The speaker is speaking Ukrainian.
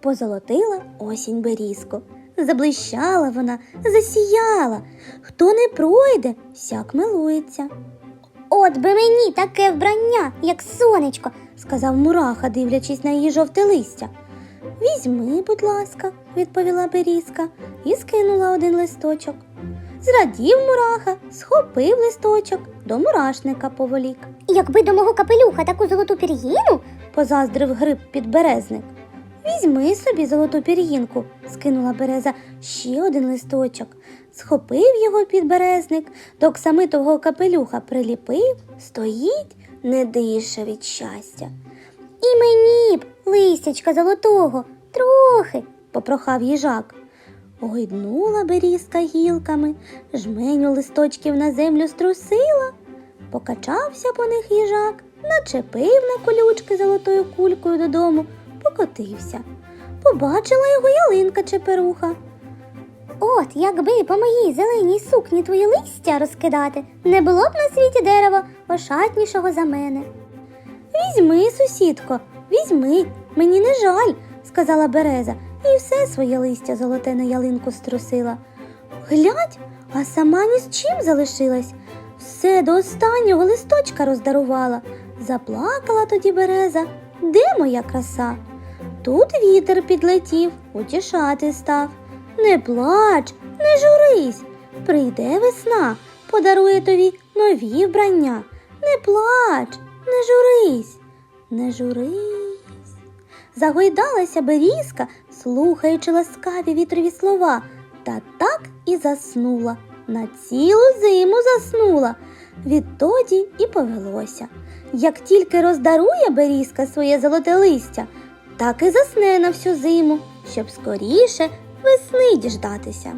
позолотила осінь берізку. Заблищала вона, засіяла. Хто не пройде, сяк милується. От би мені таке вбрання, як сонечко. сказав мураха, дивлячись на її жовте листя. Візьми, будь ласка, відповіла берізка і скинула один листочок. Зрадів мураха, схопив листочок, до мурашника поволік. Якби до мого капелюха таку золоту пір'їну, Позаздрив гриб підберезник. Візьми собі золоту пір'їнку, скинула береза ще один листочок. Схопив його підберезник, до оксамитового капелюха приліпив, стоїть, не дише від щастя. і мені б листячка золотого, трохи. попрохав їжак. Гойднула берізка гілками, жменю листочків на землю струсила. Покачався по них їжак, начепив на колючки золотою кулькою додому, покотився. Побачила його ялинка чеперуха. От якби по моїй зеленій сукні твої листя розкидати, не було б на світі дерева ошатнішого за мене. Візьми, сусідко, візьми, мені не жаль, сказала береза, і все своє листя золоте на ялинку струсила. Глядь, а сама ні з чим залишилась. Все до останнього листочка роздарувала. Заплакала тоді береза. Де моя краса? Тут вітер підлетів, утішати став. Не плач, не журись. Прийде весна, подарує тобі нові вбрання. Не плач, не журись, не журись. Загойдалася берізка, слухаючи ласкаві вітрові слова, та так і заснула. На цілу зиму заснула. Відтоді і повелося. Як тільки роздарує берізка своє золоте листя, так і засне на всю зиму, щоб скоріше весни діждатися.